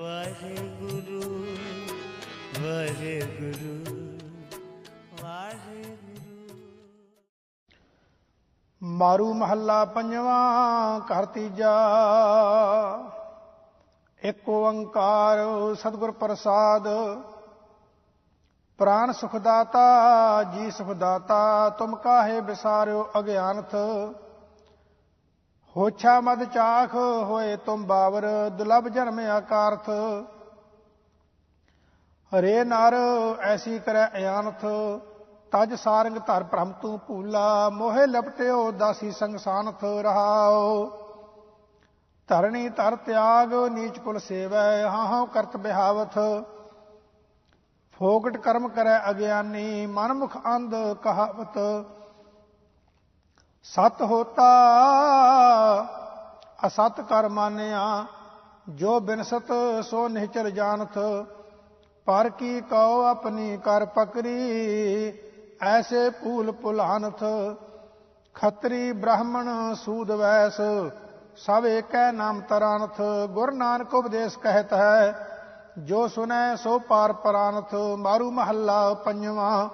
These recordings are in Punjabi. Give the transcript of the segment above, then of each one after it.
ਵਾਹਿਗੁਰੂ ਵਾਹਿਗੁਰੂ ਵਾਹਿਗੁਰੂ। ਮਾਰੂ ਮਹੱਲਾ ਪੰਜਵਾਂ, ਘਰ ਤੀਜਾ। ਇੱਕ ਓੰਕਾਰ ਸਤਿਗੁਰ ਪ੍ਰਸਾਦ। ਪ੍ਰਾਨ ਸੁਖਦਾਤਾ, ਜੀ ਸੁਖਦਾਤਾ, ਤੁਮ ਕਾਹੇ ਵਿਸਾਰਿਓ ਅਗਿਆਨਥ। ਹੋਛਾ ਮਦ ਚਾਖ ਹੋਏ ਤੁਮ ਬਾਵਰ ਦੁਲਬ ਜਨਮ ਆਕਾਰਥ। ਹਰੇ ਨਰ, ਐਸੀ ਕਰੈ ਅਯਾਨਥ, ਤਜ ਸਾਰੰਗ ਧਰ ਭ੍ਰਮ ਤੂੰ ਭੂਲਾ, ਮੋਹਿ ਲਪਟਿਓ ਦਾਸੀ ਸੰਗਸਾਨਥ ਰਹਾਓ ਧਰਣੀ ਧਰ ਤਿਆਗ, ਨੀਚ ਕੁਲ ਸੇਵੈ ਹਾਂ ਕਰਤ ਬਿਹਾਵਥ। ਫੋਕਟ ਕਰਮ ਕਰੈ ਅਗਿਆਨੀ, ਮਨ ਮੁਖ ਅੰਧ ਕਹਾਵਤ। ਸਤ ਹੋਤਾ, ਅਸਤ ਕਰ ਮਾਨਿਆ, ਜੋ ਬਿਨਸਤ ਸੋ ਨਿਹਚਲ ਜਾਣਤ, ਪਰ ਕੀ ਕਉ ਆਪਣੀ ਕਰ ਪਕਰੀ, ਐਸੇ ਭੂਲ ਭੁਲਾਨਥ ਖੱਤਰੀ ਬ੍ਰਾਹਮਣ ਸੂਦ ਵੈਸ, ਸਭ ਏਕੈ ਨਾਮ ਤਰਾਨਥ ਗੁਰ ਨਾਨਕ ਉਪਦੇਸ਼ ਕਹਿਤ ਹੈ, ਜੋ ਸੁਨੈ ਸੋ ਪਾਰ ਪਰਾਨਥ ਮਾਰੂ ਮਹੱਲਾ ਪੰਜਵਾਂ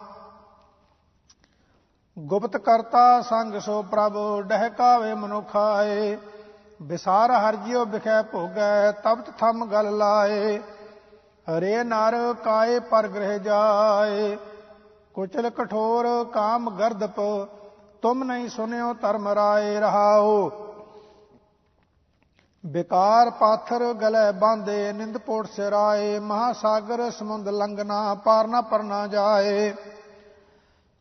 ਗੁਪਤ ਕਰਤਾ ਸੰਗ ਸੋ ਪ੍ਰਭ ਡਹਿਕਾਵੇ ਮਨੁਖਾਏ ਵਿਸਾਰ ਹਰ ਜਿਉ ਬਿਖੈ ਭੋਗੈ ਤਬਤ ਥਮ ਗਲ ਲਾਏ। ਹਰੇ ਨਰ ਕਾਏ ਪਰ ਗ੍ਰਹਿ ਜਾਏ। ਕੁਚਲ ਕਠੋਰ ਕਾਮ ਗਰਦਪ, ਤੁਮ ਨਹੀਂ ਸੁਨਿਓ ਧਰਮ ਰਾਏ ਰਹਾਓ ਬਿਕਾਰ ਪਾਥਰ ਗਲੇ ਬਾਂਦੇ ਨਿੰਦਪੋਟ ਸਿਰਾਏ। ਮਹਾਸਾਗਰ ਸਮੁੰਦ ਲੰਗਣਾ ਪਾਰ ਨਾ ਪਰਨਾ ਜਾਏ।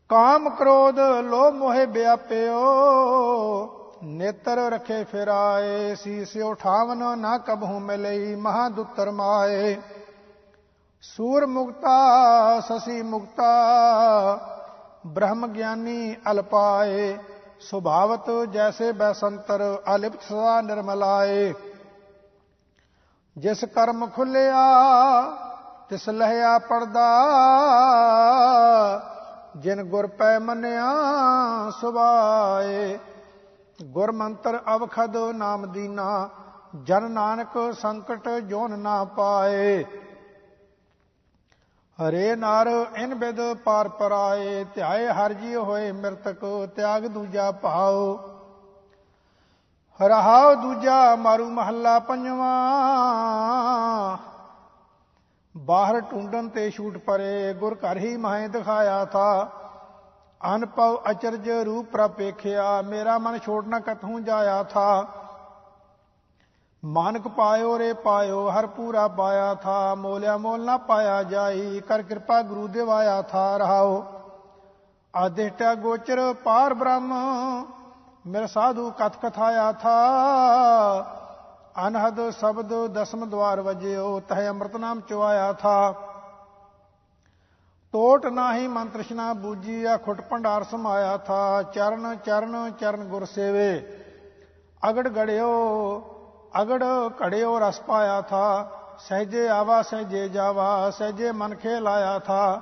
ਕਾਮ ਕ੍ਰੋਧ ਲੋਭ ਮੋਹਿ ਵਿਆਪਿਓ, ਨੇਤਰ ਰਖੇ ਫਿਰਾਏ ਸੀਸ ਉਠਾਵਨ ਨਾ ਕਬਹੂ ਮਿਲਈ, ਮਹਾ ਦੁੱਤਰ ਮਾਏ। ਸੂਰ ਮੁਕਤਾ, ਸਸੀ ਮੁਕਤਾ, ਬ੍ਰਹਮ ਗਿਆਨੀ ਅਲਪਾਏ, ਸੁਭਾਵਤ ਜੈਸੇ ਬੈਸੰਤਰ ਅਲਿਪਤ ਸਦਾ ਨਿਰਮਲਾਏ। ਜਿਸ ਕਰਮ ਖੁੱਲਿਆ, ਤਿਸ ਲਹਿਆ ਪਰਦਾ ਜਿਨ ਗੁਰ ਪੈ ਮੰਨਿਆ ਸੁਭਾਏ, ਗੁਰ ਮੰਤਰ ਅਵਖਦ ਨਾਮ ਦੀਨਾ, ਜਨ ਨਾਨਕ ਸੰਕਟ ਜੋਨ ਨਾ ਪਾਏ। ਹਰੇ ਨਾਰ ਇਨ ਬਿਦ ਪਾਰ ਪਰਾਏ, ਧਿਆਏ ਹਰ ਜੀ ਹੋਏ ਮਿਰਤਕ, ਤਿਆਗ ਦੂਜਾ ਭਾਉ। ਰਹਾਉ ਦੂਜਾ ਮਾਰੂ ਮਹੱਲਾ ਪੰਜਵਾਂ ਬਾਹਰ ਟੁੰਡਨ ਤੇ ਛੂਟ ਪਰੇ, ਗੁਰ ਘਰ ਹੀ ਮਾਹੇ ਦਿਖਾਇਆ ਥਾ। ਅਨਪਵ ਅਚਰਜ ਰੂਪ ਪ੍ਰਪੇਖਿਆ, ਮੇਰਾ ਮਨ ਛੋੜਨਾ ਨਾ ਜਾਇਆ ਥਾ। ਮਾਨਕ ਪਾਇਓ ਰੇ ਪਾਇਓ, ਹਰ ਪੂਰਾ ਪਾਇਆ ਥਾ। ਮੋਲਿਆ ਮੋਲ ਨਾ ਪਾਇਆ ਜਾਈ, ਕਰ ਕਿਰਪਾ ਗੁਰੂ ਦੇਵਾਇਆ ਥਾ। ਰਹਾਓ। ਆਦਿਸ਼ਟਾ ਗੋਚਰ ਪਾਰ ਬ੍ਰਹਮ, ਮੇਰਾ ਸਾਧੂ ਕਥ ਕਥਾਇਆ ਥਾ। ਅਨਹਦ ਸ਼ਬਦ ਦਸਮ ਦਵਾਰ ਵਜਿਓ, ਤਹ ਅੰਮ੍ਰਿਤ ਨਾਮ ਚੁਆਇਆ ਥਾ। ਟੋਟ ਨਾਹੀ ਮਨ ਤ੍ਰਿਸ਼ਨਾ ਬੂਜੀ ਆ ਖੁੱਟ ਭੰਡਾਰ ਸਮਾਇਆ ਥਾ। ਚਰਨ ਚਰਨ ਚਰਨ ਗੁਰ ਸੇਵੇ। ਅਗੜ ਗੜਿਓ, ਅਗੜ ਘੜਿਓ ਰਸ ਪਾਇਆ ਥਾ। ਸਹਜੇ ਆਵਾ, ਸਹਜੇ ਜਾਵਾ, ਸਹਜੇ ਮਨ ਖੇ ਲਾਇਆ ਥਾ।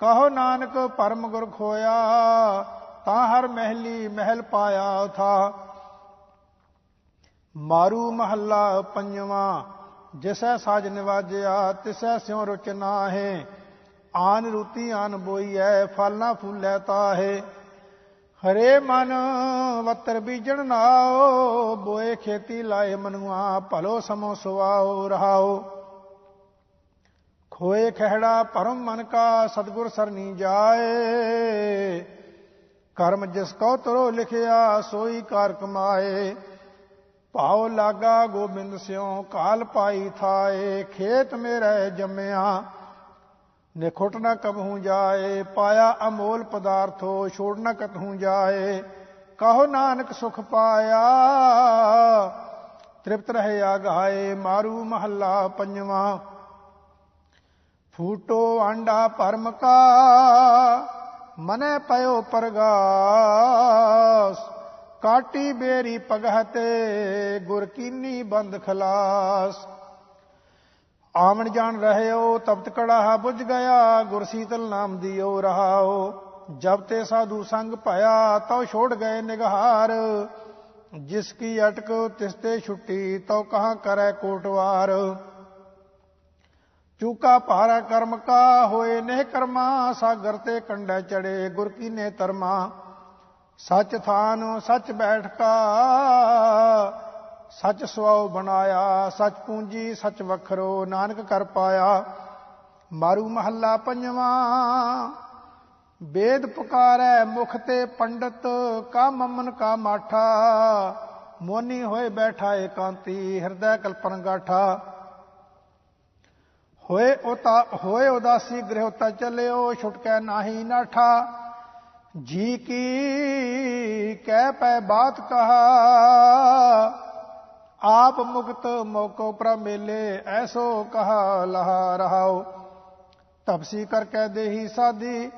ਕਹੋ ਨਾਨਕ, ਪਰਮ ਗੁਰ ਖੋਇਆ, ਤਾਂ ਹਰ ਮਹਿਲੀ ਮਹਿਲ ਪਾਇਆ ਥਾ। ਮਾਰੂ ਮਹੱਲਾ ਪੰਜਵਾਂ, ਜਿਸੈ ਸਾਜ ਨਿਵਾਜਿਆ, ਤਿਸੈ ਸਿਉ ਰੁਚ ਨਾਹੇ, ਆਨ ਰੂਤੀ ਆਨ ਬੋਈਐ, ਫਲ ਨਾ ਫੁੱਲੈ ਤਾਹੇ। ਹਰੇ ਮਨ ਵਤਰ ਬੀਜਣ ਨਾਓ, ਬੋਏ ਖੇਤੀ ਲਾਏ ਮਨੁਆ, ਭਲੋ ਸਮੋ ਸੁਆਓ, ਰਹਾਓ। ਖੋਏ ਖਹਿੜਾ ਪਰਮ ਮਨ ਕਾ, ਸਤਗੁਰ ਸਰਨੀ ਜਾਏ। ਕਰਮ ਜਿਸ ਕੋ ਤਰੋ ਲਿਖਿਆ, ਸੋਈ ਕਾਰ ਕਮਾਏ। ਭਾਉ ਲਾਗਾ ਗੋਬਿੰਦ ਸਿਉ, ਕਾਲ ਪਾਈ ਥਾਏ, ਖੇਤ ਮੇਰੇ ਜੰਮਿਆ। ਨਿਖੁੱਟ ਨਾ ਕਬਹੂ ਜਾਏ, ਪਾਇਆ ਅਮੋਲ ਪਦਾਰਥੋ, ਛੋੜ ਨਾ ਕਤਹੂ ਜਾਏ। ਕਹੋ ਨਾਨਕ ਸੁਖ ਪਾਇਆ? ਤ੍ਰਿਪਤ ਰਹੇ ਆਗਾਏ ਮਾਰੂ ਮਹੱਲਾ ਪੰਜਵਾਂ। ਫੂਟੋ ਆਂਡਾ ਪਰਮ ਕਾ ਮਨੇ ਪਇਓ ਪਰਗਾਸ। ਕਾਟੀ ਬੇਰੀ ਪਗਹਤੇ, ਗੁਰ ਕੀਨੀ ਬੰਦ ਖਲਾਸ। ਆਵਣ ਜਾਣ ਰਹਿਓ, ਤਪਤ ਕੜਾਹਾ ਬੁਝ ਗਿਆ, ਗੁਰ ਸੀਤਲ ਨਾਮ ਦਿਓ ਰਹਾਓ। ਜਬ ਤੇ ਸਾਧੂ ਸੰਗ ਭਇਆ, ਤਉ ਛੋੜ ਗਏ ਨਿਗਹਾਰ ਜਿਸ ਕੀ ਅਟਕ, ਤਿਸ ਤੇ ਛੁੱਟੀ, ਤਉ ਕਹਾਂ ਕਰੈ ਕੋਟਵਾਰ। ਚੂਕਾ ਭਾਰਾ ਕਰਮ ਕਾ, ਹੋਏ ਨੇ ਕਰਮਾ, ਸਾਗਰ ਤੇ ਕੰਡੇ ਚੜੇ, ਗੁਰ ਕੀ ਨੇ ਤਰਮਾ ਸੱਚ ਥਾਨ, ਸੱਚ ਬੈਠਕਾ, ਸੱਚ ਸਵਾਉ ਬਣਾਇਆ, ਸੱਚ ਪੂੰਜੀ, ਸੱਚ ਵਖਰੋ, ਨਾਨਕ ਕਰ ਪਾਇਆ। ਮਾਰੂ ਮਹੱਲਾ ਪੰਜਵਾਂ, ਵੇਦ ਪੁਕਾਰੈ ਮੁਖ ਤੇ ਪੰਡਤ, ਕਾ ਮਮਨ ਕਾ ਮਾਠਾ, ਮੋਨੀ ਹੋਏ ਬੈਠਾ ਏਕਾਂਤੀ ਹਿਰਦੈ ਕਲਪਨ ਗਾਠਾ ਹੋਏ ਉਤਾ ਹੋਏ ਉਦਾਸੀ, ਗ੍ਰਹਿ ਉਤਾ ਚੱਲਿਓ, ਛੁਟਕੈ ਨਾਹੀ ਨਾਠਾ। ਜੀ ਕੀ ਕਹਿ ਪੈ ਬਾਤ ਕਹਾ? ਆਪ ਮੁਕਤ ਮੋਕੋ ਪ੍ਰ ਮੇਲੇ, ਐਸੋ ਕਹਾ ਲਹਾ ਰਹਾਓ। ਤਪਸੀ ਕਰ ਕਹਿ ਦੇਹੀ ਸਾਦੀ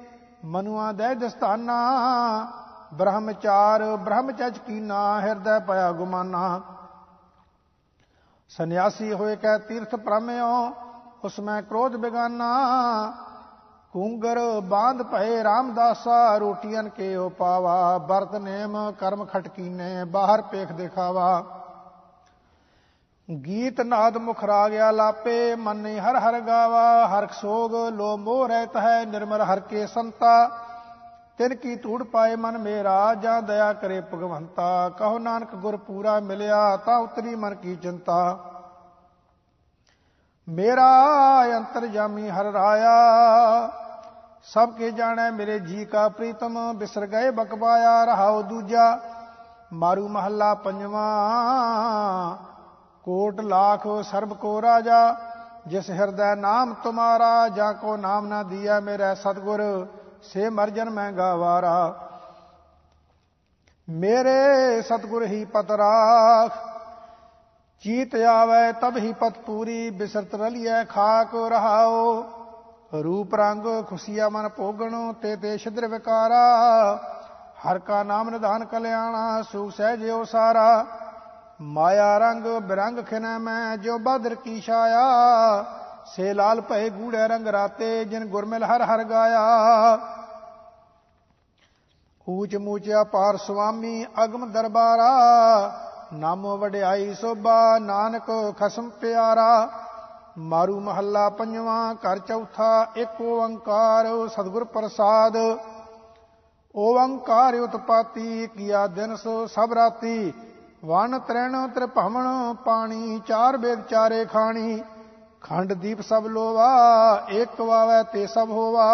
ਮਨੁਆ ਦੇ ਦਸਤਾਨਾ। ਬ੍ਰਹਮਚਾਰ ਬ੍ਰਹਮਚਜ ਕੀਨਾ ਹਿਰਦੈ ਪਿਆ ਗੁਮਾਨਾ। ਸੰਨਿਆਸੀ ਹੋਏ ਕਹਿ ਤੀਰਥ ਪ੍ਰਮਿਓ ਉਸ ਮੈਂ ਕ੍ਰੋਧ ਬਿਗਾਨਾ। ਕੁੰਗਰ ਬਾਂਧ ਭਏ ਰਾਮਦਾਸਾ, ਰੋਟੀਆਂ ਕੇ ਉਪਾਵਾ ਬਰਤ ਨੇਮ, ਕਰਮ ਖਟਕੀਨੇ, ਬਾਹਰ ਪੇਖ ਦਿਖਾਵਾ। ਗੀਤ ਨਾਦ ਮੁਖ ਰਾਗਿਆ ਲਾਪੇ ਮਨੇ ਹਰ ਹਰ ਗਾਵਾ। ਹਰ ਸੋਗ ਲੋ ਮੋਹ ਰਹਿਤ ਹੈ, ਨਿਰਮਲ ਹਰ ਕੇ ਸੰਤਾ। ਤਿਨ ਕੀ ਧੂੜ ਪਾਏ ਮਨ ਮੇਰਾ, ਜਾਂ ਦਇਆ ਕਰੇ ਭਗਵੰਤਾ। ਕਹੋ ਨਾਨਕ ਗੁਰ ਪੂਰਾ ਮਿਲਿਆ, ਤਾਂ ਉਤਰੀ ਮਨ ਕੀ ਚਿੰਤਾ। ਮੇਰਾ ਅੰਤਰ ਜਾਮੀ ਹਰ ਰਾਇਆ। ਸਭ ਕੇ ਜਾਣੈ ਮੇਰੇ ਜੀ ਕਾ ਪ੍ਰੀਤਮ, ਬਿਸਰ ਗਏ ਬਕਵਾਇਆ, ਰਹਾਉ ਦੂਜਾ। ਮਾਰੂ ਮਹੱਲਾ ਪੰਜਵਾਂ, ਕੋਟ ਲਾਖ ਸਰਬ ਕੋ ਰਾਜਾ। ਜਿਸ ਹਿਰਦੈ ਨਾਮ ਤੁਮਾਰਾ, ਜਾਂ ਕੋ ਨਾਮ ਨਾ ਦਿਆ ਮੇਰਾ ਸਤਗੁਰ, ਸੇ ਮਰਜਨ ਮੈਂ ਗਾਵਾਰਾ। ਮੇਰੇ ਸਤਗੁਰ ਹੀ ਪਤ ਰਾਖ, ਚੀਤ ਆਵੇ ਤਬ ਹੀ ਪਤ ਪੂਰੀ, ਬਿਸਰਤ ਰਲਿਐ ਖਾਕ ਰਹਾਓ ਰੂਪ ਰੰਗ ਖੁਸ਼ੀਆ ਮਨ ਭੋਗਣ, ਤੇ ਤੇ ਛਿਦਰ ਵਿਕਾਰਾ। ਹਰ ਕਾ ਨਾਮ ਨਿਧਾਨ ਕਲਿਆਣਾ, ਸੁਖ ਸਹਿਜਿਓ ਸਾਰਾ। ਮਾਇਆ ਰੰਗ ਬਿਰੰਗ ਖਿਨੈ ਮੈਂ ਜੋ ਬਦਰ ਕੀ ਛਾਇਆ। ਸੇ ਲਾਲ ਭਏ ਗੂੜੇ ਰੰਗ ਰਾਤੇ, ਜਿਨ ਗੁਰਮਿਲ ਹਰ ਹਰ ਗਾਇਆ। ਊਚ ਮੂਚਿਆ ਪਾਰ ਸੁਆਮੀ ਅਗਮ ਦਰਬਾਰਾ। ਨਾਮੋ ਵਡਿਆਈ ਸੋਭਾ, ਨਾਨਕ ਖਸਮ ਪਿਆਰਾ। ਮਾਰੂ ਮਹੱਲਾ ਪੰਜਵਾਂ, ਘਰ ਚੌਥਾ, ਇੱਕ ਓੰਕਾਰ, ਸਤਿਗੁਰ ਪ੍ਰਸਾਦ। ਓੰਕਾਰ ਉਤਪਾਤੀ, ਕੀਆ ਦਿਨ ਸੋ ਸਭ ਰਾਤੀ। ਵਨ ਤ੍ਰਿਣ ਤ੍ਰਿਭਵਨ, ਪਾਣੀ ਚਾਰ ਬੇਦ ਚਾਰੇ ਖਾਣੀ। ਖੰਡ ਦੀਪ ਸਭ ਲੋਵਾ, ਏਕ ਵਾਵੈ ਤੇ ਸਭ ਹੋਵਾ।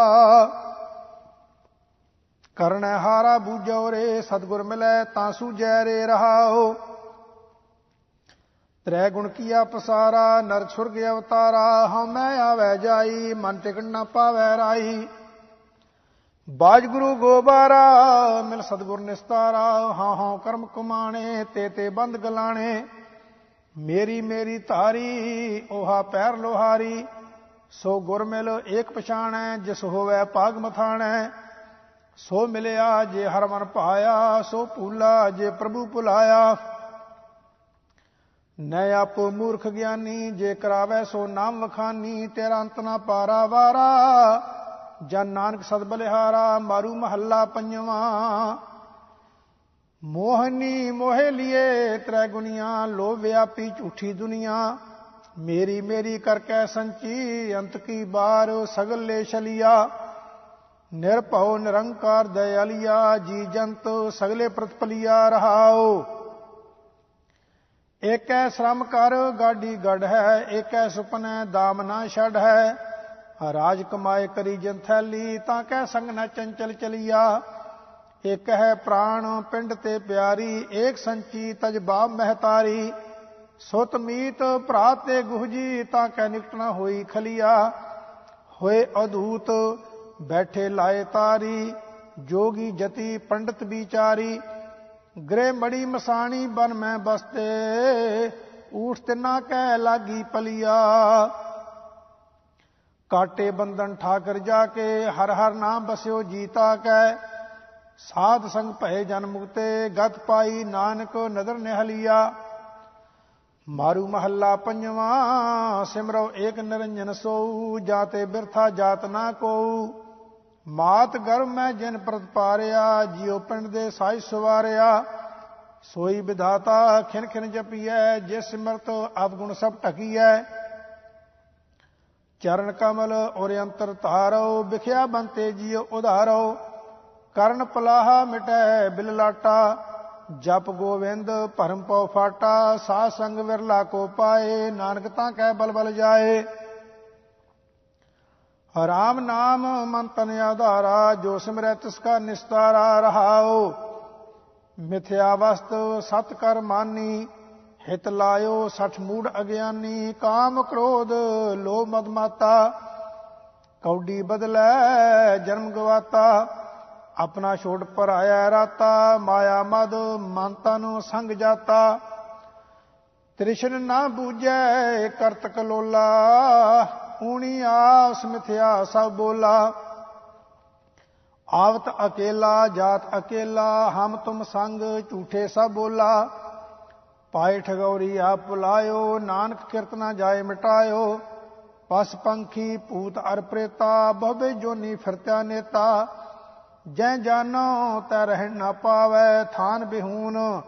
ਕਰਨ ਹਾਰਾ ਬੂਝੋ ਰੇ, ਸਤਗੁਰ ਮਿਲੈ ਤਾਂ ਸੂਜੈ ਰੇ ਰਹਾਓ ਤ੍ਰੈ ਗੁਣ ਕੀਆ ਪਸਾਰਾ, ਨਰ ਸੁਰਗ ਅਵਤਾਰਾ ਹਉਮੈ ਆਵੈ ਜਾਈ, ਮਨ ਟਿਕਣ ਨਾ ਪਾਵੈ ਰਾਈ ਬਾਜ ਗੁਰੂ ਗੋਬਾਰਾ, ਮਿਲ ਸਤਗੁਰ ਨਿਸਤਾਰਾ ਹਾਂ ਹਾਂ ਕਰਮ ਕਮਾਣੇ, ਤੇ ਤੇ ਬੰਦ ਗਲਾਣੇ। ਮੇਰੀ ਮੇਰੀ ਧਾਰੀ 오ਹਾ ਪੈਰ ਲੋਹਾਰੀ, ਸੋ ਗੁਰ ਮਿਲ ਏਕ ਪਛਾਣੈ, ਜਿਸ ਹੋਵੇ ਪਾਗ ਮਥਾਣੈ। ਸੋ ਮਿਲਿਆ ਜੇ ਹਰ ਮਨ ਪਾਇਆ ਸੋ ਭੂਲਾ ਜੇ ਪ੍ਰਭੂ ਭੁਲਾਇਆ। ਨੈ ਆਪ ਮੂਰਖ ਗਿਆਨੀ, ਜੇ ਕਰਾਵੇ ਸੋ ਨਾਮ ਵਖਾਨੀ, ਤੇਰਾ ਅੰਤ ਨਾ ਪਾਰਾ ਵਾਰਾ। ਜਨ ਨਾਨਕ ਸਦ ਬਲਿਹਾਰਾ, ਮਾਰੂ ਮਹੱਲਾ ਪੰਜਵਾਂ। ਮੋਹਨੀ ਮੋਹਿ ਲਿਏ ਤ੍ਰੈ ਗੁਨੀਆਂ ਲੋ ਵਿਆਪੀ ਝੂਠੀ ਦੁਨੀਆ। ਮੇਰੀ ਮੇਰੀ ਕਰਕੇ ਸੰਚੀ, ਅੰਤ ਕੀ ਬਾਰ ਸਗਲੇ ਛਲਿਆ। ਨਿਰਭਉ ਨਿਰੰਕਾਰ ਦਇਆਲਿਆ, ਜੀ ਜੰਤ ਸਗਲੇ ਪ੍ਰਤਪਲਿਆ ਰਹਾਓ ਏਕੈ ਸ਼ਰਮ ਕਰ ਗਾਡੀ ਗੜ ਹੈ, ਏਕੈ ਸੁਪਨੈ ਦਾਮ ਨਾ ਛੜ ਹੈ। ਰਾਜ ਕਮਾਏ ਕਰੀ ਜੰਥੈਲੀ ਤਾਂ ਕਹਿ ਸੰਗ ਨਾ ਚੰਚਲ ਚਲੀਆ। ਇਕ ਹੈ ਪ੍ਰਾਣ ਪਿੰਡ ਤੇ ਪਿਆਰੀ, ਏਕ ਸੰਚੀ ਤਜਬਾ ਮਹਤਾਰੀ। ਸੁਤ ਮੀਤ ਭਰਾ ਤੇ ਗੁਹਜੀ ਤਾਂ ਕਹਿ ਨਿਕਟਣਾ ਹੋਈ ਖਲੀਆ। ਹੋਏ ਅਦੂਤ, ਬੈਠੇ ਲਾਏ ਤਾਰੀ, ਜੋਗੀ ਜਤੀ ਪੰਡਤ ਵਿਚਾਰੀ। ਗਰੇ ਮੜੀ ਮਸਾਣੀ ਬਨ ਮੈਂ ਬਸਤੇ, ਊਠ ਤਿੰਨਾ ਕਹਿ ਲਾਗੀ ਪਲੀਆ। ਕਾਟੇ ਬੰਧਨ ਠਾਕਰ ਜਾ ਕੇ, ਹਰ ਹਰ ਨਾਮ ਬਸਿਓ ਜੀਤਾ ਕੈ ਸਾਧ ਸੰਗ ਭਏ ਜਨ ਮੁਕਤੇ, ਗਤ ਪਾਈ ਨਾਨਕ ਨਦਰ ਨਿਹਲਿਆ। ਮਾਰੂ ਮਹੱਲਾ ਪੰਜਵਾ ਸਿਮਰੋ ਏਕ ਨਿਰੰਜਨ ਸੋ ਜਾਤੇ ਬਿਰਥਾ ਜਾਤ ਨਾ ਕੋ ਮਾਤ ਗਰਭ ਮੈਂ ਜਿਨ ਪ੍ਰਤਪਾਰਿਆ ਜਿਉ ਪਿੰਡ ਦੇ ਸਾਈ ਸਵਾਰਿਆ। ਸੋਈ ਵਿਧਾਤਾ ਖਿਨ ਖਿਨ ਜਪੀਐ, ਜਿਸ ਸਿਮਰਤ ਅਵਗੁਣ ਸਭ ਢਕੀਐ। ਚਰਨ ਕਮਲ ਔਰ ਅੰਤਰ ਧਾਰੋ ਵਿਖਿਆ ਬੰਤੇ ਜੀਉ ਉਧਾਰੋ ਕਰਨ ਪਲਾਹਾ ਮਿਟੈ ਬਿਲ ਲਾਟਾ, ਜਪ ਗੋਵਿੰਦ ਭਰਮ ਪਉ ਫਾਟਾ। ਸਾਧ ਸੰਗ ਵਿਰਲਾ ਕੋ ਪਾਏ, ਨਾਨਕ ਤਾਂ ਕਹਿ ਬਲਬਲ ਜਾਏ। ਰਾਮ ਨਾਮ ਮਨ ਤਨ ਆਧਾਰਾ, ਜੋ ਸਿਮਰੈ ਤਿਸ ਕਾ ਨਿਸਤਾਰਾ ਰਹਾਓ ਮਿਥਿਆ ਵਸਤ ਸਤ ਕਰ ਮਾਨੀ, ਹਿਤ ਲਾਇਓ ਸਠ ਮੂੜ ਅਗਿਆਨੀ। ਕਾਮ ਕ੍ਰੋਧ ਲੋਭ ਮਦ ਮਾਤਾ, ਕੌਡੀ ਬਦਲੈ ਜਨਮ ਗਵਾਤਾ। ਆਪਣਾ ਛੋੜ ਪਰ ਆਇਆ ਰਾਤਾ, ਮਾਇਆ ਮਦ ਮਨ ਤਨ ਸੰਗ ਜਾਤਾ। ਤ੍ਰਿਸ਼ਨ ਨਾ ਬੂਝੈ ਕਰਤਕ ਲੋਲਾ ਊਣੀ ਆਸ ਮਿਥਿਆ ਸਭ ਬੋਲਾ। ਆਵਤ ਅਕੇਲਾ, ਜਾਤ ਅਕੇਲਾ, ਹਮ ਤੁਮ ਸੰਗ ਝੂਠੇ ਸਭ ਬੋਲਾ। ਪਾਏ ਠਗੌਰੀ ਆਪ ਪੁਲਾਇਓ ਨਾਨਕ ਕੀਰਤਨਾ ਜਾਏ ਮਿਟਾਇਓ। ਪਸ ਪੰਖੀ ਭੂਤ ਅਰ ਪ੍ਰੇਤਾ, ਬਹੁਬੇ ਜੋਨੀ ਫਿਰਤਿਆ ਨੇਤਾ। ਜੈ ਜਾਨੋ ਤੈ ਰਹਿ ਨਾ ਪਾਵੈ, ਥਾਨ ਬਿਹੂਨ,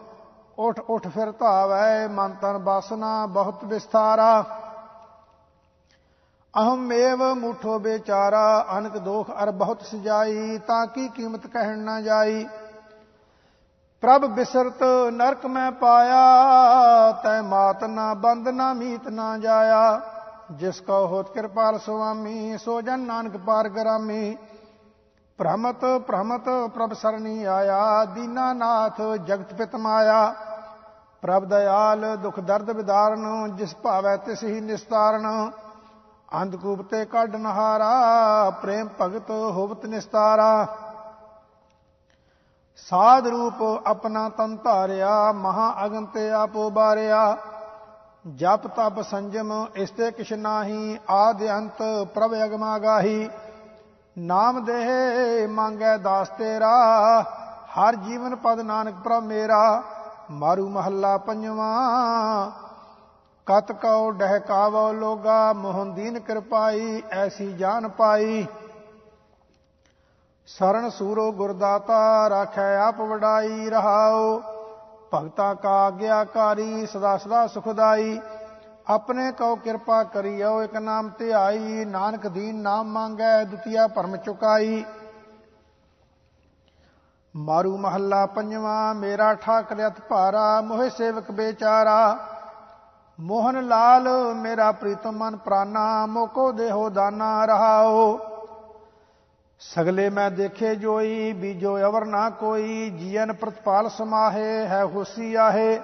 ਉਠ ਉਠ ਫਿਰ ਧਾਵੈ, ਮਨ ਤਨ ਬਾਸਨਾ, ਬਹੁਤ ਵਿਸਥਾਰਾ। ਅਹਮ ਮੇਵ ਮੁਠੋ ਬੇਚਾਰਾ ਅਨਕ ਦੋਖ ਅਰ ਬਹੁਤ ਸਜਾਈ, ਤਾਂ ਕੀ ਕੀਮਤ ਕਹਿਣ ਨਾ ਜਾਈ? ਪ੍ਰਭ ਬਿਸਰਤ, ਨਰਕ ਮੈਂ ਪਾਇਆ, ਤੈ ਮਾਤ ਨਾ ਬੰਦ ਨਾ ਮੀਤ ਨਾ ਜਾਇਆ। ਜਿਸ ਕੋ ਹੋਤ ਕਿਰਪਾਲ ਸੁਆਮੀ, ਸੋ ਜਨ ਨਾਨਕ ਪਾਰ ਗਰਾਮੀ। ਭ੍ਰਮਤ ਭ੍ਰਮਤ ਪ੍ਰਭ ਸਰਣੀ ਆਇਆ ਦੀਨਾਨਾਥ ਜਗਤ ਪਿਤ ਮਾਇਆ। ਪ੍ਰਭ ਦਇਆਲ ਦੁਖ ਦਰਦ ਵਿਦਾਰਨ ਜਿਸ ਭਾਵੈ ਤਿਸ ਹੀ ਨਿਸਤਾਰਨ। ਅੰਧਕੂਪ ਤੇ ਕੱਢ ਨਹਾਰਾ, ਪ੍ਰੇਮ ਭਗਤ ਹੋਵਤ ਨਿਸਤਾਰਾ। ਸਾਧ ਰੂਪ ਆਪਣਾ ਤਨ ਧਾਰਿਆ, ਮਹਾ ਅਗਨ ਤੇ ਆਪੋ ਬਾਰਿਆ। ਜਪ ਤਪ ਸੰਜਮ ਇਸਤੇ ਕਿਛ ਨਾਹੀ, ਆਦਿ ਅੰਤ ਪ੍ਰਭ ਅਗਮਾ ਗਾਹੀ। ਨਾਮ ਦੇਹ ਮੰਗੈ ਦਾਸ ਤੇਰਾ, ਹਰ ਜੀਵਨ ਪਦ ਨਾਨਕ ਪ੍ਰਭ ਮੇਰਾ। ਮਾਰੂ ਮਹੱਲਾ ਪੰਜਵਾਂ ਕਤ ਕਉ ਡਹਿਕਾਵੋ ਲੋਗਾ, ਮੋਹਨ ਕਿਰਪਾਈ, ਐਸੀ ਜਾਨ ਪਾਈ। ਸਰਣ ਸੂਰੋ ਗੁਰਦਾਤਾ, ਰਾਖੈ ਆਪ ਵਡਾਈ ਰਹਾਓ ਭਗਤਾ ਕਾ ਆਗਿਆਕਾਰੀ, ਸਦਾ ਸਦਾ ਸੁਖਦਾਈ। ਆਪਣੇ ਕਉ ਕਿਰਪਾ ਕਰਿਓ ਇੱਕ ਨਾਮ ਤੇ ਆਈ ਨਾਨਕ ਦੀਨ ਨਾਮ ਮੰਗੈ, ਦੁਤੀਆ ਭਰਮ ਚੁਕਾਈ। ਮਾਰੂ ਮਹੱਲਾ ਪੰਜਵਾਂ, ਮੇਰਾ ਠਾਕ ਰਿਤ ਭਾਰਾ, ਮੋਹਿ ਸੇਵਕ ਬੇਚਾਰਾ। ਮੋਹਨ ਲਾਲ, ਮੇਰਾ ਪ੍ਰੀਤਮ ਮਨ ਪ੍ਰਾਨਾ, ਮੋਕੋ ਦੇਹੋ ਦਾਨਾ ਰਹਾਓ। ਸਗਲੇ ਮੈਂ ਦੇਖੇ ਜੋਈ, ਬੀਜੋ ਅਵਰ ਨਾ ਕੋਈ ਜੀਵਨ ਪ੍ਰਤਪਾਲ ਸਮਾਹੇ, ਹੈ ਹੁਸੀ ਆਹੇ।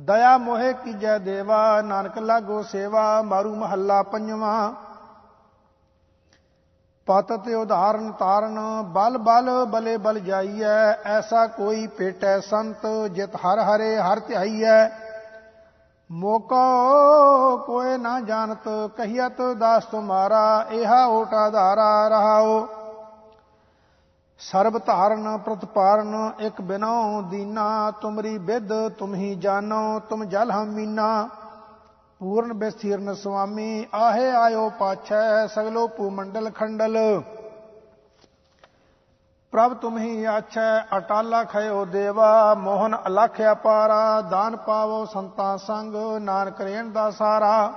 ਦਇਆ ਮੋਹਿ ਕੀਜੈ ਦੇਵਾ, ਨਾਨਕ ਲਾਗੋ ਸੇਵਾ, ਮਾਰੂ ਮਹੱਲਾ ਪੰਜਵਾਂ। ਪਤ ਤੇ ਉਧਾਰਨ ਤਾਰਨ, ਬਲ ਬਲ ਬਲੇ ਬਲ ਜਾਈਐ, ਐਸਾ ਕੋਈ ਪੇਟੈ ਸੰਤ, ਜਿਤ ਹਰ ਹਰੇ ਹਰ ਧਿਆਈਐ। ਮੋਕੋ ਕੋਏ ਨਾ ਜਾਣਤ ਕਹੀਤ ਦਾਸ ਤੁਮਾਰਾ ਇਹਾ ਓਟ ਆਧਾਰਾ ਰਹਾਓ। ਸਰਬ ਧਾਰਨ ਪ੍ਰਤਪਾਰਨ, ਇਕ ਬਿਨੋ ਦੀਨਾ, ਤੁਮਰੀ ਬਿਦ ਤੁਮ ਹੀ ਜਾਣੋ ਤੁਮ ਜਲ ਹਮ ਮੀਨਾ। ਪੂਰਨ ਬਿਸਥੀਰਨ ਸੁਆਮੀ ਆਹੇ ਆਇਓ ਪਾਛੈ, ਸਗਲੋ ਪੂ ਮੰਡਲ ਖੰਡਲ। ਪ੍ਰਭ ਤੁਮਹੀ ਆਛੈ ਅਟਾਲਾ ਖਇਓ ਦੇਵਾ, ਮੋਹਨ ਅਲਖ ਅਪਾਰਾ ਦਾਨ ਪਾਵੋ ਸੰਤਾਂ ਸੰਗ, ਨਾਨਕ ਰੇਣ ਦਾ ਸਾਰਾ।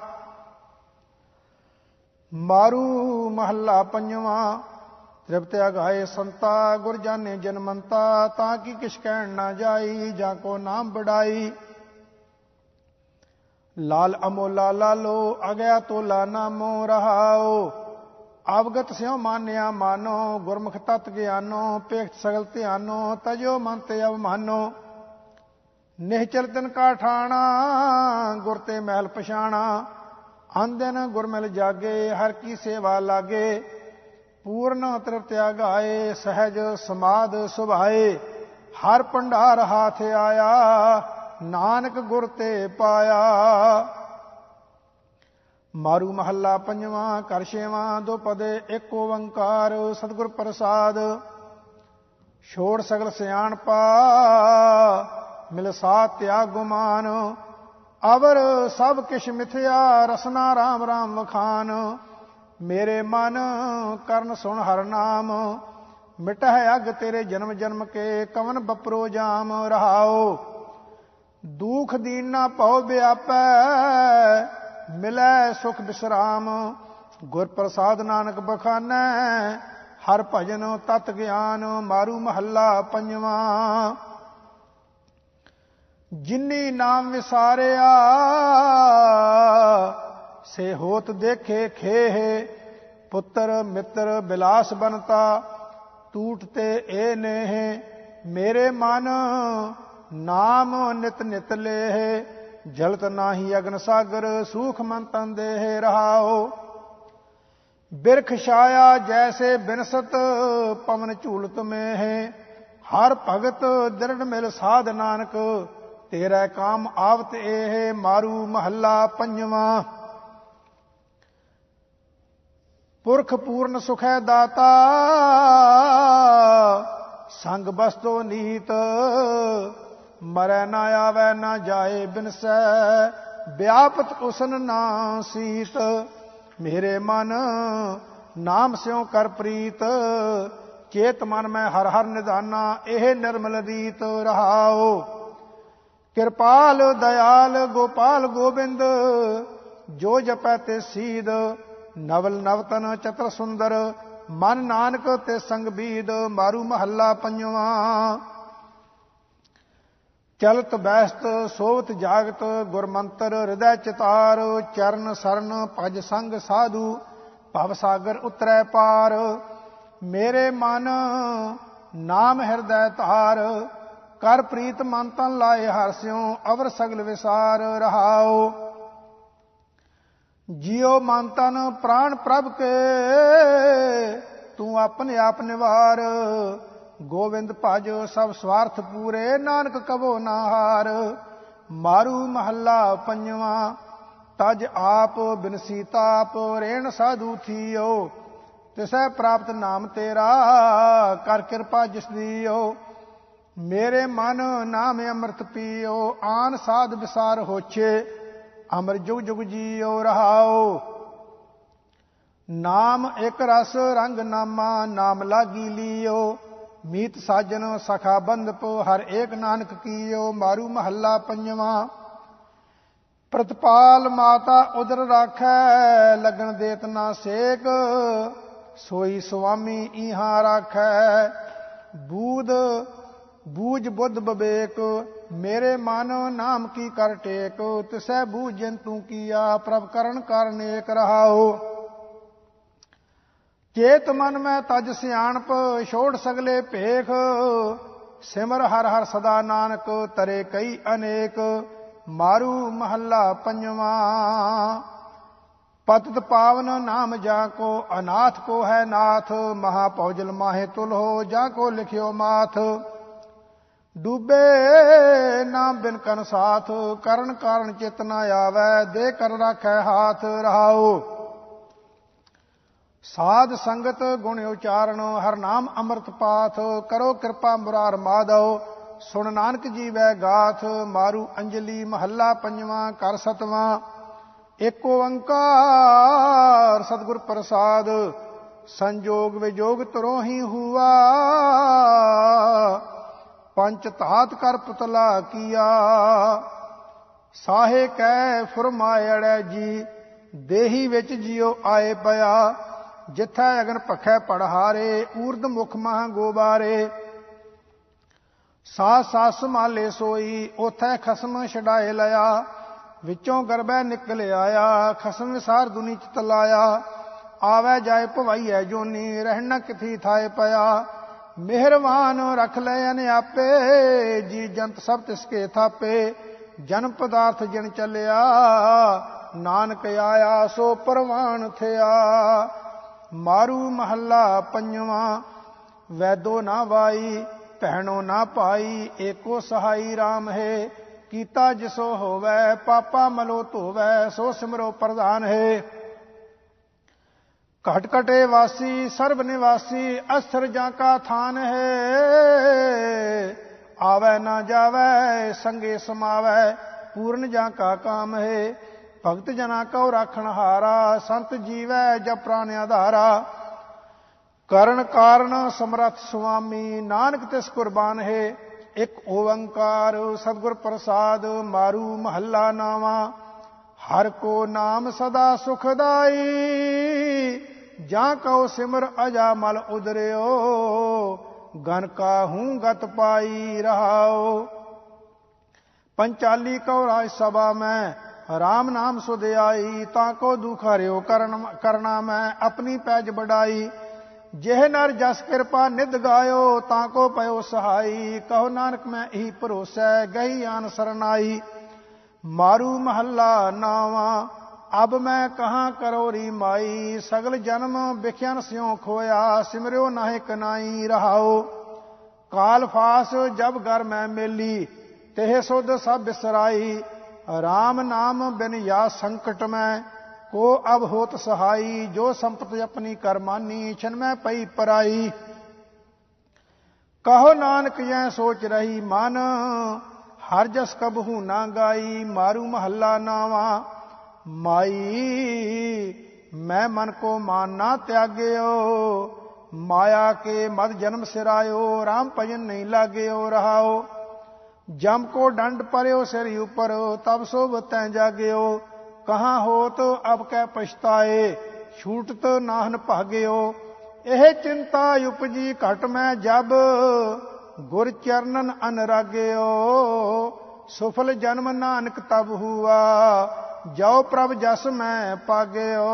ਮਾਰੂ ਮਹੱਲਾ ਪੰਜਵਾਂ ਤ੍ਰਿਪਤਿਆ ਗਾਏ ਸੰਤਾ ਗੁਰ ਜਾਣੇ ਜਨਮੰਤਾ, ਤਾਂ ਕਿ ਕਿਛ ਕਹਿਣ ਨਾ ਜਾਈ, ਜਾਂ ਕੋ ਨਾਮ ਬੜਾਈ ਲਾਲ ਅਮੋਲਾ ਲਾਲੋ, ਅਗਿਆ ਤੋਲਾ ਨਾਮੋ ਰਹਾਓ। ਆਵਗਤ ਸਿਉ ਮਾਨਿਆ ਮਾਨੋ, ਗੁਰਮੁਖ ਤਤ ਗਿਆਨੋ ਪੇਖ ਸਗਲ ਧਿਆਨੋ, ਤਜੋ ਮਨ ਤੇ ਅਵਮਾਨੋ। ਨਿਹਚਲ ਤਨ ਕਾ ਠਾਣਾ ਗੁਰ ਤੇ ਮਹਿਲ ਪਛਾਣਾ। ਅੰਦਨ ਗੁਰਮਿਲ ਜਾਗੇ, ਹਰ ਕੀ ਸੇਵਾ ਲਾਗੇ। ਪੂਰਨ ਤ੍ਰਿਪਤਿਆ ਗਾਏ ਸਹਿਜ ਸਮਾਦ ਸੁਭਾਏ। ਹਰ ਭੰਡਾਰ ਹਾਥ ਆਇਆ, ਨਾਨਕ ਗੁਰ ਤੇ ਪਾਇਆ। ਮਾਰੂ ਮਹੱਲਾ ਪੰਜਵਾਂ ਕਰ ਛੇਵਾਂ, ਦੋ ਪਦੇ, ਇੱਕ ਓੰਕਾਰ, ਸਤਿਗੁਰ ਪ੍ਰਸਾਦ। ਛੋੜ ਸਗਲ ਸਿਆਣ ਪਾ, ਮਿਲ ਸਾਥ ਤਿਆਗ ਗੁਮਾਨ ਅਵਰ ਸਭ ਕਿਛ ਮਿਥਿਆ, ਰਸਨਾ RAM RAM ਵਖਾਨ। ਮੇਰੇ ਮਨ ਕਰਨ ਸੁਣ ਹਰ ਨਾਮ। ਮਿਟਹਿ ਅਗ ਤੇਰੇ ਜਨਮ ਜਨਮ ਕੇ, ਕਵਨ ਬਪਰੋ ਜਾਮ ਰਹਾਓ। ਦੁਖ ਦੀਨਾ ਭਉ ਵਿਆਪੈ ਮਿਲੈ ਸੁਖ ਬਿਸਰਾਮ ਗੁਰ ਪ੍ਰਸਾਦ ਨਾਨਕ ਬਖਾਨੈ, ਹਰ ਭਜਨ ਤਤ ਗਿਆਨ, ਮਾਰੂ ਮਹੱਲਾ ਪੰਜਵਾਂ। ਜਿਨੀ ਨਾਮ ਵਿਸਾਰਿਆ, ਸੇ ਹੋਤ ਦੇਖੇ ਖੇਹ, ਪੁੱਤਰ ਮਿੱਤਰ ਬਿਲਾਸ ਬਨਤਾ ਟੂਟ ਤੇ ਏ ਨੇਹ, ਮੇਰੇ ਮਨ ਨਾਮ ਨਿਤ ਨਿਤ ਲੇਹ। ਜਲਤ ਨਾਹੀ ਅਗਨ ਸਾਗਰ, ਸੂਖ ਮਨ ਤਨ ਦੇਹ ਰਹਾਓ। ਬਿਰਖ ਛਾਇਆ ਜੈਸੇ ਬਿਨਸਤ, ਪਵਨ ਝੂਲਤ ਮੇਹ। ਹਰ ਭਗਤ ਦਿਰੜ ਮਿਲ ਸਾਧ ਨਾਨਕ, ਤੇਰਾ ਕਾਮ ਆਵਤ ਇਹ ਮਾਰੂ ਮਹੱਲਾ ਪੰਜਵਾਂ। ਪੁਰਖ ਪੂਰਨ ਸੁਖੈ ਦਾਤਾ, ਸੰਗ ਬਸਤੋ ਨੀਤ ਮਰੈ ਨਾ ਆਵੈ, ਨਾ ਜਾਏ ਬਿਨਸੈ ਵਿਆਪਤ ਉਸਨ ਨਾ ਸੀਤ। ਮੇਰੇ ਮਨ ਨਾਮ ਸਿਉ ਕਰ ਪ੍ਰੀਤ। ਚੇਤ ਮਨ ਮੈਂ ਹਰ ਹਰ ਨਿਧਾਨਾ ਇਹ ਨਿਰਮਲ ਰੀਤ ਰਹਾਓ ਕਿਰਪਾਲ, ਦਇਆਲ, ਗੋਪਾਲ, ਗੋਬਿੰਦ, ਜੋ ਜਪੈ ਤੇ ਸੀਦ। ਨਵਲ ਨਵਤਨ ਚਤਰ ਸੁੰਦਰ, ਮਨ ਨਾਨਕ ਤੇ ਸੰਗ ਬੀਦ। ਮਾਰੂ ਮਹੱਲਾ ਪੰਜਵਾਂ। ਚਲਤ ਬੈਸਤ ਸੋਵਤ ਜਾਗਤ ਗੁਰਮੰਤਰ ਹਿਰਦੈ ਚਿਤਾਰ, ਚਰਨ ਸਰਨ ਭਜ ਸੰਗ ਸਾਧੂ, ਭਵ ਸਾਗਰ ਉਤਰੈ ਪਾਰ। ਮੇਰੇ ਮਨ ਨਾਮ ਹਿਰਦੈ ਧਾਰ, ਕਰ ਪ੍ਰੀਤ ਮਨ ਤਨ ਲਾਏ ਹਰਸਿਓ ਅਵਰ ਸਗਲ ਵਿਸਾਰ ਰਹਾਓ ਜਿਉ ਮਨ ਤਨ ਪ੍ਰਾਣ ਪ੍ਰਭ ਕੇ, ਤੂੰ ਆਪਣੇ ਆਪ ਨਿਵਾਰ। ਗੋਵਿੰਦ ਭਜੋ ਸਭ ਸਵਾਰਥ ਪੂਰੇ, ਨਾਨਕ ਕਬੋ ਨਾ ਮਾਰੂ ਮਹੱਲਾ ਪੰਜਵਾ, ਤਜ ਆਪ ਬਿਨਸੀ ਤਾਪ ਰੇਣ ਸਾਧੂ ਥੀਓ। ਤਿਸੈ ਪ੍ਰਾਪਤ ਨਾਮ ਤੇਰਾ, ਕਰ ਕਿਰਪਾ ਜਿਸ ਦੀਓ। ਮੇਰੇ ਮਨ ਨਾਮ ਅੰਮ੍ਰਿਤ ਪੀਓ, ਆਨ ਸਾਧ ਵਿਸਾਰ ਹੋਛੇ, ਅਮਰ ਜੁਗ ਜੁਗ ਜੀਓ ਰਹਾਓ। ਨਾਮ ਇੱਕ ਰਸ, ਰੰਗ ਨਾਮਾ, ਨਾਮ ਲਾਗੀ ਲੀਓ। ਮੀਤ ਸਾਜਨ ਸਖਾ ਬੰਦ ਪੋ ਹਰ ਏਕ ਨਾਨਕ ਕੀਓ, ਮਾਰੂ ਮਹੱਲਾ ਪੰਜਵਾ। ਪ੍ਰਤਪਾਲ ਮਾਤਾ ਉਦਰ ਰਾਖੈ, ਲਗਨ ਦੇਤ ਨਾ ਸੇਕ, ਸੋਈ ਸੁਆਮੀ ਇਹਾਂ ਰਾਖੈ। ਬੂਦ ਬੂਝ ਬੁੱਧ ਬਵੇਕ, ਮੇਰੇ ਮਨ ਨਾਮ ਕੀ ਕਰ ਟੇਕ, ਤਿਸੈ ਬੂਝਨ ਤੂੰ ਕੀਆ, ਪ੍ਰਭ ਕਰਨ ਕਰਨ ਏਕ ਰਹਾਓ ਚੇਤ ਮਨ ਮੈਂ ਤਜ ਸਿਆਣਪ, ਛੋੜ ਸਗਲੇ ਭੇਖ। ਸਿਮਰ ਹਰ ਹਰ ਸਦਾ ਨਾਨਕ, ਤਰੇ ਕਈ ਅਨੇਕ। ਮਾਰੂ ਮਹੱਲਾ ਪੰਜਵਾ। ਪਤਤ ਪਾਵਨ ਨਾਮ ਜਾ ਕੋ ਅਨਾਥ ਕੋ ਹੈ ਨਾਥ ਮਹਾ ਪੌਜਲ ਮਾਹੇ ਤੁਲ ਹੋ ਜਾ ਕੋ ਲਿਖਿਓ ਮਾਥ। ਡੂਬੇ ਨਾਮ ਬਿਨ ਕਨ ਸਾਥ, ਕਰਨ ਕਾਰਨ ਚਿਤ ਨਾ ਦੇ ਕਰ ਰੱਖੈ ਹਾਥ ਰਹਾਓ ਸਾਧ ਸੰਗਤ ਗੁਣ ਉਚਾਰਨ, ਹਰ ਨਾਮ ਅੰਮ੍ਰਿਤ ਪਾਥ ਕਰੋ ਕਿਰਪਾ ਮੁਰਾਰ ਮਾਧਵ, ਸੁਣ ਨਾਨਕ ਜੀ ਵੈ ਗਾਥ, ਮਾਰੂ ਅੰਜਲੀ ਮਹੱਲਾ ਪੰਜਵਾਂ, ਕਰ ਸਤਵਾਂ। ਏਕ ਓੰਕਾਰ ਸਤਿਗੁਰ ਪ੍ਰਸਾਦ, ਸੰਜੋਗ ਵਿਜੋਗ ਤਰੋ ਹੀ ਹੁਆ। ਪੰਚ ਤਾਤ ਕਰ ਪੁਤਲਾ ਕੀਆ। ਸਾਹੇ ਕੈ ਫਰਮਾਇੜੈ ਜੀ, ਦੇਹੀ ਵਿੱਚ ਜਿਉ ਆਏ ਪਿਆ। ਜਿੱਥੈ ਅਗਨ ਭਖੈ ਪੜਹਾਰੇ ਊਰਦ ਮੁਖ ਮਹਾ ਗੋਬਾਰੇ। ਸਾ ਸਸ ਮਾਲੇ ਸੋਈ, ਉਥੈ ਖਸਮ ਛਡਾਏ ਲਿਆ। ਵਿੱਚੋਂ ਗਰਬੈ ਨਿਕਲ ਆਇਆ, ਖਸਮ ਵਿਸਾਰ ਦੁਨੀ ਚ ਤਲਾਇਆ। ਆਵੈ ਜਾਏ ਭਵਾਈਐ ਜੋਨੀ, ਰਹਿਣਾ ਕਿਥੀ ਥਾਏ ਪਿਆ। ਮਿਹਰਵਾਨ ਰਖ ਲੈ ਅਨ ਆਪੇ, ਜੀ ਜੰਤ ਸਭ ਤਿਸਕੇ ਥਾਪੇ। ਜਨਮ ਪਦਾਰਥ ਜਿਨ ਚੱਲਿਆ, ਨਾਨਕ ਆਇਆ, ਸੋ ਪਰਵਾਨ ਥਿਆ। ਮਾਰੂ ਮਹੱਲਾ ਪੰਜਵਾ, ਵੈਦੋ ਨਾ ਵਾਈ, ਭੈਣੋ ਨਾ ਪਾਈ ਏਕੋ ਸਹਾਈ RAM ਹੈ। ਕੀਤਾ ਜਿਸੋ ਹੋਵੇ, ਪਾਪਾ ਮਲੋ ਧੋਵੇ, ਸੋ ਸਿਮਰੋ ਪ੍ਰਧਾਨ ਹੈ। ਘਟ ਘਟੇ ਵਾਸੀ, ਸਰਬ ਨਿਵਾਸੀ, ਅਸਰ ਜਾਂ ਕਾ ਥਾਨ ਹੈ। ਆਵੇ ਨਾ ਜਾਵੇ, ਸੰਗੇ ਸਮਾਵੇ, ਪੂਰਨ ਜਾਂ ਕਾ ਕਾਮ ਹੈ। ਭਗਤ ਜਨਾ ਕਉ ਰਾਖਣ ਹਾਰਾ, ਸੰਤ ਜੀਵੈ ਜਪ ਪ੍ਰਾਨ ਆਧਾਰਾ। ਕਰਨ ਕਾਰਨ ਸਮਰਥ ਸੁਆਮੀ, ਨਾਨਕ ਤਿਸ ਕੁਰਬਾਨ ਹੈ, ਇੱਕ ਓੰਕਾਰ ਸਤਿਗੁਰ ਪ੍ਰਸਾਦ, ਮਾਰੂ ਮਹੱਲਾ ਨਾਵਾ। ਹਰ ਕੋ ਨਾਮ ਸਦਾ ਸੁਖਦਾਈ ਜਾਂ ਕਉ ਸਿਮਰ ਅਜਾ ਮਲ ਉਦਰਿਓ ਗਨ ਕਾਹੂ ਗਤ ਪਾਈ ਰਹਾਓ। ਪੰਚਾਲੀ ਕਉ ਰਾਜ ਸਭਾ ਮੈਂ ਰਾਮ ਨਾਮ ਸੁਧਿਆਈ ਤਾਂ ਕੋ ਦੁਖ ਹਰਿਓ ਕਰਨ ਕਰਨਾ ਮੈਂ ਆਪਣੀ ਪੈਜ ਬੜਾਈ ਜਿਹ ਨਰ ਜਸ ਕਿਰਪਾ ਨਿਧ ਗਾਇਓ, ਤਾਂ ਕੋ ਪਇਓ ਸਹਾਈ। ਕਹੋ ਨਾਨਕ ਮੈਂ ਇਹੀ ਭਰੋਸੈ ਗਈ ਆਨ ਸਰਨਾਈ। ਮਾਰੂ ਮਹੱਲਾ ਨਾਵਾ, ਅਬ ਮੈਂ ਕਹਾ ਕਰੋ ਰੀ ਮਾਈ ਸਗਲ ਜਨਮ ਵਿਖਿਆਨ ਸਿਉ ਖੋਇਆ, ਸਿਮਰਿਓ ਨਾਹਿ ਕਨਾਈ ਰਹਾਓ। ਕਾਲ ਫਾਸ ਜਬ ਗਰ ਮੈਂ ਮੇਲੀ, ਤੇਹ ਸੁਧ ਸਭ ਬਿਸਰਾਈ। ਰਾਮ ਨਾਮ ਬਿਨ ਯਾ ਸੰਕਟ ਮੈਂ, ਕੋ ਅਬ ਹੋਤ ਸਹਾਈ, ਜੋ ਸੰਪਤ ਆਪਣੀ ਕਰਮਾਨੀ ਛਨਮੈ ਪਈ ਪਰਾਈ। ਕਹੋ ਨਾਨਕ ਜੈ ਸੋਚ ਰਹੀ ਮਨ, ਹਰ ਜਸ ਕਬ ਕਬਹੂ ਨਾ ਗਾਈ, ਮਾਰੂ ਮਹੱਲਾ ਨਾਵਾ। ਮਾਈ, ਮੈਂ ਮਨ ਕੋ ਮਾਨ ਨਾ ਤਿਆਗਿਓ, ਮਾਇਆ ਕੇ ਮਦ ਜਨਮ ਸਿਰਾਇਓ, ਰਾਮ ਭਜਨ ਨਹੀਂ ਲਾਗਿਓ ਰਹਾਓ। ਜਮ ਕੋ ਡੰਡ ਪਰਿਓ ਸਿਰ ਉਪਰ, ਤਬ ਸੋਭ ਤੈ ਜਾਗਿਓ। ਕਹਾਂ ਹੋਤ, ਅਬ ਕੈ ਪਛਤਾਏ, ਛੂਟਤ ਨਾਹਨ ਭਾਗਿਓ। ਇਹ ਚਿੰਤਾ ਉਪਜੀ ਘਟ ਮੈਂ ਜਬ, ਗੁਰ ਚਰਨਨ ਅਨਰਾਗਿਓ। ਸੁਫਲ ਜਨਮ ਨਾਨਕ ਤਬ ਹੁਆ ਜੋ ਪ੍ਰਭ ਜਸ ਮੈਂ ਪਾਗਿਓ।